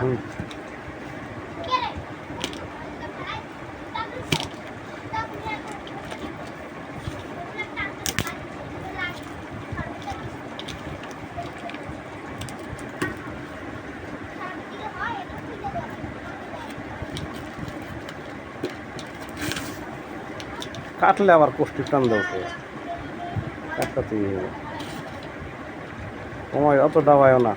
কাটলে আবার কষ্টি টান দেবো কাটতেই হবে। সময় অত দাবায়ও না।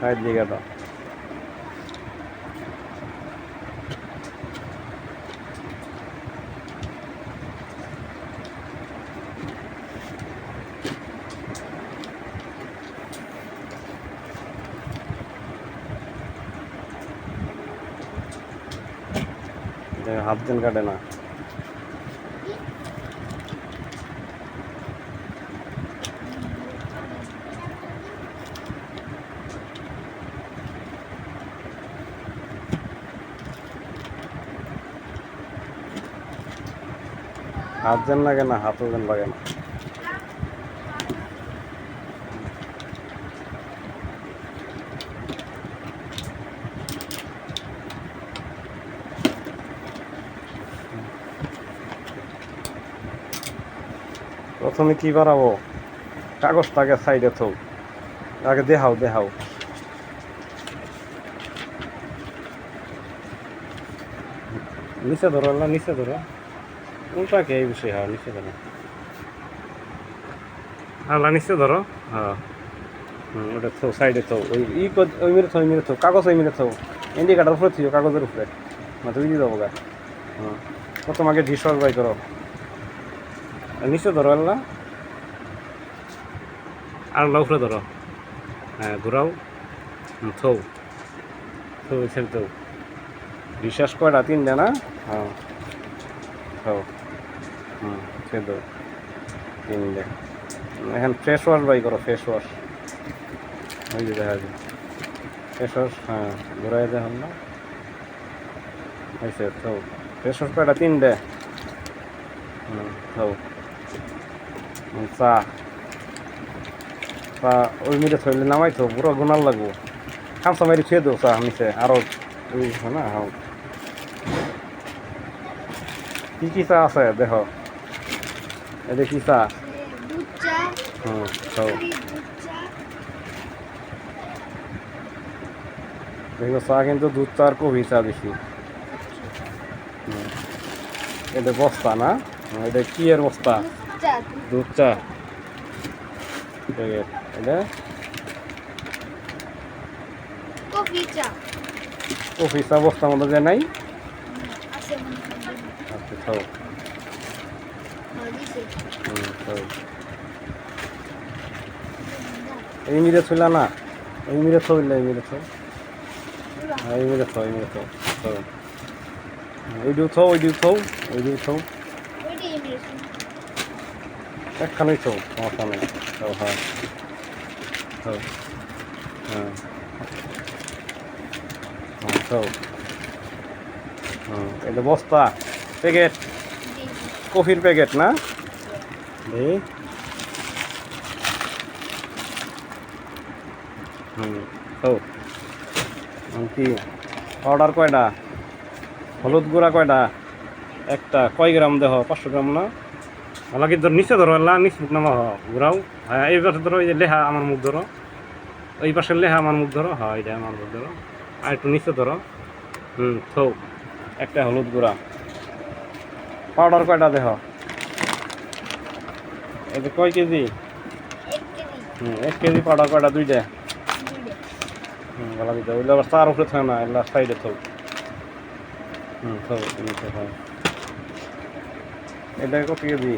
সাইড দিকে দাও যে হাত দিন কাটে না হাত যেন লাগে না, হাতও যেন লাগে না। প্রথমে কি বাড়াবো কাগজটাকে সাইডে থো আগে দেখাও দেখাও। নিচে ধরো না নিচে ধরো। উল্টাকে এই বিষয়? হ্যাঁ নিচে ধরো আল্লাহ নিচে ধরো। হ্যাঁ। ওটা থো সাইডে থো ওই ই কর- ওই মেরে থো ওই মেরে থো কাগজ ওই মেরে থো ইন্ডিকেটার উপরে থিও কাগজের উপরে। তুই দিয়ে দেবো গা হুম। প্রথম আগে ডিশ বাই করো। নিচে ধরো আল্লাহ। আর উপরে ধরো। হ্যাঁ ঘুরাও। থৌ থৌ ছেড়ে থৌ বিশ্বাস কয়টা তিনটে না হ্যাঁ। থৌ হুম তিনটে এখন ফ্রেশ ওয়াশ বাই করো ফেস ওয়াশ ওই যে দেখা যায় ফেস ওয়াশ হ্যাঁ ঘুরাই দেয় না। হয়েছে থৌ ফেস ওয়াশ কয়টা? হুম থৌ হুম, চা। চা ওই মিলে থইলে নামাই তো পুরো গুণাল লাগবো। খামসা মারি থুয়ে দেবো চা নিচে আরও ওই না হ্যাঁ। কি কি চা আছে দেখ। এটা কি চা দুধ চা হুম খাও দেখো চা কিন্তু দুধ চা আর কফি চা বেশি। এটা বস্তা না? এটা কি এর বস্তা? দুধ চা এটা কফি চা। কফি চা বস্তার মধ্যে যে নাই? হয়। আচ্ছা খাও। হ্যাঁ, দিছে। হুম খাও এই মিরে থইলা না? এই মিরে থইলে এই মিরে থো পুরা। হ্যাঁ এই মিরে থো এই মিরে থো থো ওই দিও থো ওই দিও থো ওই দিও রেখেছি। একখানেই থো সমস্যা নেই থো হ্যাঁ। হ্যাঁ। হ্যাঁ এটা বস্তা প্যাকেট। কফির প্যাকেট না? এই কি? পাউডার কয়টা? হলুদ গুঁড়া কয়টা? একটা কয় গ্রাম দেহ? পাঁচশো গ্রাম না? আমাকে ধর নিচে ধরো আল্লাহ নিচ মুখ নামা হ ঘুরাও। হ্যাঁ এই পাশে ধরো এই যে লেহা আমার মুখ ধরো। ওই পাশের লেহা আমার মুখ ধরো হ্যাঁ এটা আমার মুখ ধরো। আর একটু নিচে ধরো। হুম থৌ একটা হলুদ গুঁড়া। পাউডার কয়টা দেহ? যে কয় কেজি? এক কেজি হুম এক কেজি পাউডার কয়টা? দুইটা। হুম গলা দিতে আবার চার উপরে থাকে না এগুলা সাইডে থাক হুম থাক নিচে থাক এটা কত কেজি?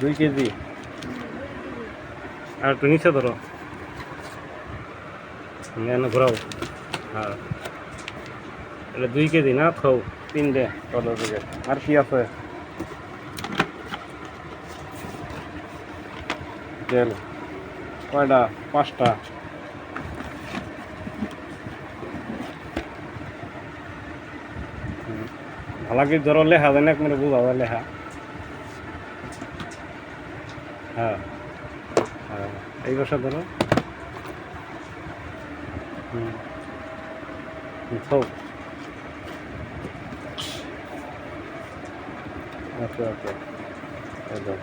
দুই কেজি? আর একটু নিচে ধরো। ঘোরাও। হ্যাঁ। এটা দুই কেজি না খাও তিনটে পাউডার প্যাকেট আর কি আছে? তেল কয়টা? পাঁচটা। হুম। ভালো কি ধরো লেখা যায় না মানে বুঝা যায় লেখা। হ্যাঁ হ্যাঁ এই বসা ধরো হুম হুম, হোক ওকে ওকে একদম